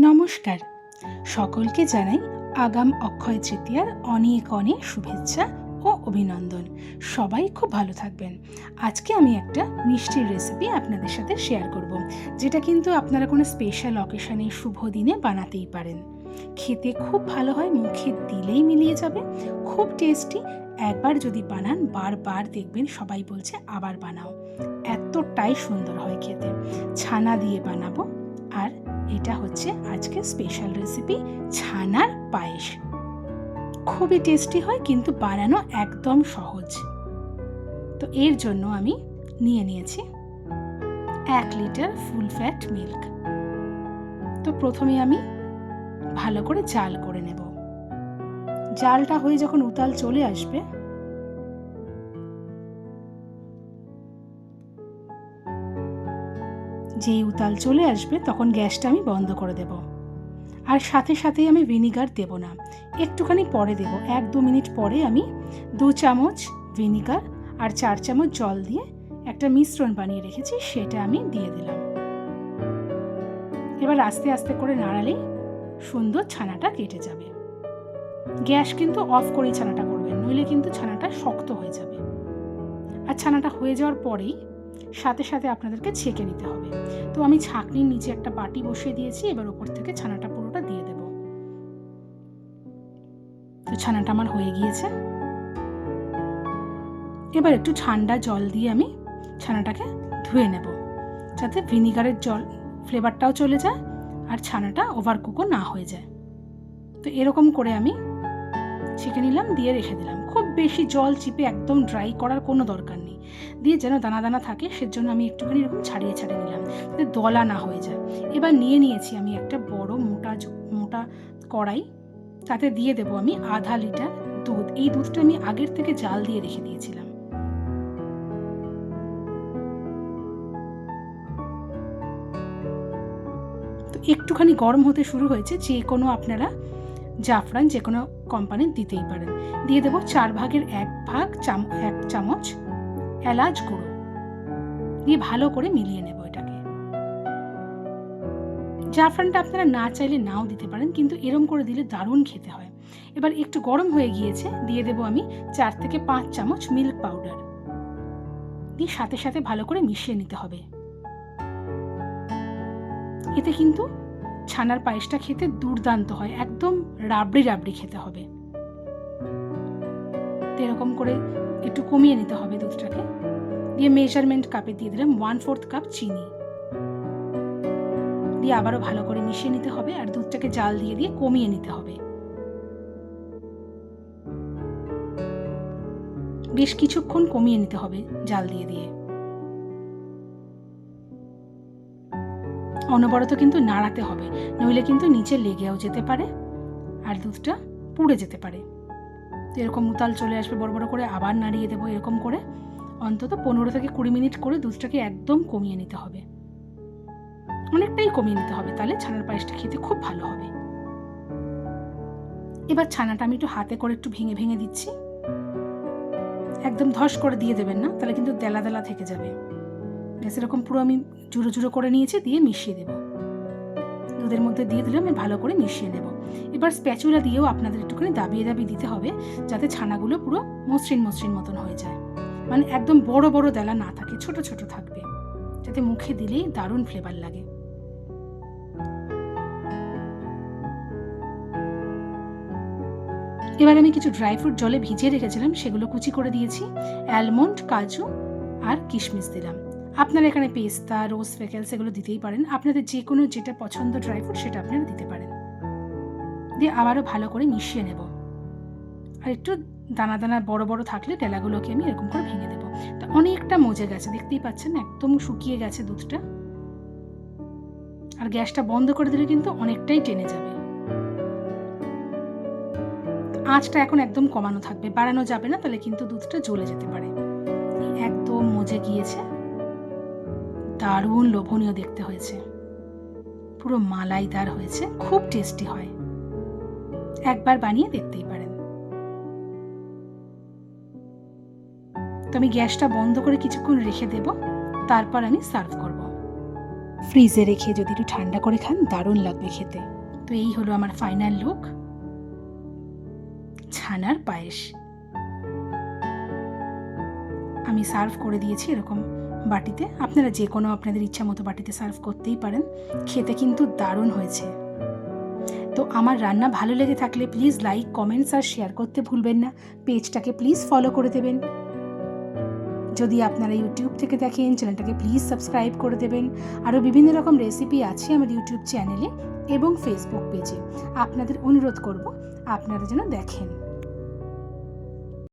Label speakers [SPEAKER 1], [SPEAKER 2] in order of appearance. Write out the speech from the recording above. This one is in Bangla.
[SPEAKER 1] নমস্কার। সকলকে জানাই আগাম অক্ষয় তৃতীয়ার অনেক অনেক শুভেচ্ছা ও অভিনন্দন। সবাই খুব ভালো থাকবেন। আজকে আমি একটা মিষ্টির রেসিপি আপনাদের সাথে শেয়ার করব, যেটা কিন্তু আপনারা কোনো স্পেশাল অকেশনে শুভ দিনে বানাতেই পারেন। খেতে খুব ভালো হয়, মুখে দিলেই মিলিয়ে যাবে। খুব টেস্টি একবার যদি বানান, বারবার দেখবেন সবাই বলছে, আবার বানাও। এতটাই সুন্দর হয় খেতে। ছানা দিয়ে বানাবো, আর এটা হচ্ছে আজকে স্পেশাল রেসিপি ছানার পায়েস। খুবই টেস্টি হয়, কিন্তু বানানো একদম সহজ। তো এর জন্য আমি নিয়ে নিয়েছি এক লিটার ফুল ফ্যাট মিল্ক তো প্রথমে আমি ভালো করে জাল করে নেব। জালটা হয়ে যখন উতাল চলে আসবে যেই উতাল চলে আসবে, তখন গ্যাসটা আমি বন্ধ করে দেব। আর সাথে সাথেই আমি ভিনিগার দেব না। একটুখানি পরে দেব। এক দু মিনিট পরে আমি দু চামচ ভিনিগার আর চার চামচ জল দিয়ে একটা মিশ্রণ বানিয়ে রেখেছি, সেটা আমি দিয়ে দিলাম। এবার আস্তে আস্তে করে নাড়ালেই সুন্দর ছানাটা কেটে যাবে। গ্যাস কিন্তু অফ করেই ছানাটা করবেন, নইলে কিন্তু ছানাটা শক্ত হয়ে যাবে। আর ছানাটা হয়ে যাওয়ার পরেই সাথে সাথে আপনাদেরকে ছেঁকে নিতে হবে। তো আমি ছাঁকনির নিচে একটা বাটি বসিয়ে দিয়েছি, এবার ওপর থেকে ছানাটা পুরোটা দিয়ে দেব। তো ছানাটা আমার হয়ে গিয়েছে। এবার একটু ঠান্ডা জল দিয়ে আমি ছানাটাকে ধুয়ে নেব, যাতে ভিনিগারের জল, ফ্লেভারটাও চলে যায় আর ছানাটা ওভারকুকও না হয়ে যায়। তো এরকম করে আমি ছেঁকে নিলাম, দিয়ে রেখে দিলাম। বেশি জল চিপে একদম ড্রাই করার কোনো দরকার নেই। দিয়ে যেন দানা দানা থাকে, সেজন্য আমি একটুখানি এরকম ছাড়িয়ে ছাড়িয়ে নিলাম। যাতে দলা না হয়ে যায়। এবার নিয়ে নিয়েছি আমি একটা বড় মোটা মোটা কড়াই। তাতে দিয়ে দেবো আমি আধা লিটার দুধ। এই দুধটা আমি আগের থেকে জাল দিয়ে রেখে দিয়েছিলাম। তো একটুখানি গরম হতে শুরু হয়েছে। যে কোনো আপনারা জাফরান যে কোনো কোম্পানির দিতেই পারেন। দিয়ে দেবো চার ভাগের এক ভাগ চাম, এক চামচ এলাচ গুঁড়ো। দিয়ে ভালো করে মিলিয়ে নেব এটাকে। জাফরানটা আপনারা না চাইলে নাও দিতে পারেন, কিন্তু এরম করে দিলে দারুণ খেতে হয়। এবার একটু গরম হয়ে গিয়েছে, দিয়ে দেবো আমি চার থেকে পাঁচ চামচ মিল্ক পাউডার। দিয়ে সাথে সাথে ভালো করে মিশিয়ে নিতে হবে। এতে কিন্তু ছানার পায়েসটা খেতে দুর্দান্ত হয়, একদম রাবড়ি রাবড়ি খেতে হবে। এরকম করে একটু কমিয়ে নিতে হবে দুধটাকে। দিয়ে মেজারমেন্ট কাপে দিয়ে দিলাম ওয়ান ফোর্থ কাপ চিনি। দিয়ে আবারও ভালো করে মিশিয়ে নিতে হবে আর দুধটাকে জাল দিয়ে দিয়ে কমিয়ে নিতে হবে। বেশ কিছুক্ষণ কমিয়ে নিতে হবে জাল দিয়ে দিয়ে। অনবরত কিন্তু নাড়াতে হবে, নইলে কিন্তু নিচে লেগেও যেতে পারে আর দুধটা পুড়ে যেতে পারে। তো এরকম উতাল চলে আসবে, বড় বড় করে আবার নাড়িয়ে দেবো এরকম করে। অন্তত পনেরো থেকে কুড়ি মিনিট করে দুধটাকে একদম কমিয়ে নিতে হবে। অনেকটাই কমিয়ে নিতে হবে, তাহলে ছানার পায়েসটা খেতে খুব ভালো হবে। এবার ছানাটা আমি একটু হাতে করে একটু ভেঙে ভেঙে দিচ্ছি। একদম ধস করে দিয়ে দেবেন না, তাহলে কিন্তু দেলা দেলা থেকে যাবে। ব্যাস এরকম পুরো আমি জুড়ো জুড়ো করে নিয়েছি, দিয়ে মিশিয়ে দেবো। দুধের মধ্যে দিয়ে দিলে আমি ভালো করে মিশিয়ে নেব। এবার স্প্যাচুলা দিয়েও আপনাদের একটুখানি দাবিয়ে দাবিয়ে দিতে হবে, যাতে ছানাগুলো পুরো মসৃণ মসৃণ মতন হয়ে যায়। মানে একদম বড় বড় দেলা না থাকে, ছোট ছোট থাকবে। যাতে মুখে দিলেই দারুণ ফ্লেভার লাগে। এবার আমি কিছু ড্রাই ফ্রুট জলে ভিজিয়ে রেখেছিলাম, সেগুলো কুচি করে দিয়েছি। অ্যালমন্ড কাজু আর কিশমিশ দিলাম। আপনারা এখানে পেস্তা রোজ ফেকেল সেগুলো দিতেই পারেন। আপনাদের যে কোনো যেটা পছন্দ ড্রাই ফ্রুট সেটা আপনারা দিতে পারেন। দিয়ে আবারও ভালো করে মিশিয়ে নেব। আর একটু দানা দানা বড় বড় থাকলে ডেলাগুলোকে আমি এরকম করে ভেঙে দেবো। তা অনেকটা মজে গেছে, দেখতেই পাচ্ছেন একদম শুকিয়ে গেছে দুধটা। আর গ্যাসটা বন্ধ করে দিলে কিন্তু অনেকটাই টেনে যাবে। আঁচটা এখন একদম কমানো থাকবে। বাড়ানো যাবে না, তাহলে কিন্তু দুধটা জ্বলে যেতে পারে। একদম মজে গিয়েছে। দারুণ লোভনীয় দেখতে হয়েছে। পুরো মালাইদার হয়েছে, খুব টেস্টি হয়। একবার বানিয়ে দেখতেই পারেন। তো আমি গ্যাসটা বন্ধ করে কিছুক্ষণ রেখে দেব, তারপর আমি সার্ভ করব। ফ্রিজে রেখে যদি একটু ঠান্ডা করে খান, দারুণ লাগবে খেতে। তো এই হলো আমার ফাইনাল লুক। ছানার পায়েস। আমি সার্ভ করে দিয়েছি এরকম বাটিতে। আপনারা যে কোনো আপনাদের ইচ্ছা মতো বাটিতে সার্ভ করতেই পারেন। খেতে কিন্তু দারুণ হয়েছে। তো আমার রান্না ভালো লেগে থাকলে প্লিজ লাইক কমেন্টস আর শেয়ার করতে ভুলবেন না। পেজটাকে প্লিজ ফলো করে দেবেন। যদি আপনারা ইউটিউব থেকে দেখেন চ্যানেলটাকে প্লিজ সাবস্ক্রাইব করে দেবেন। আরও বিভিন্ন রকম রেসিপি আছে আমার ইউটিউব চ্যানেলে এবং ফেসবুক পেজে আপনাদের অনুরোধ করব আপনারা যেন দেখেন।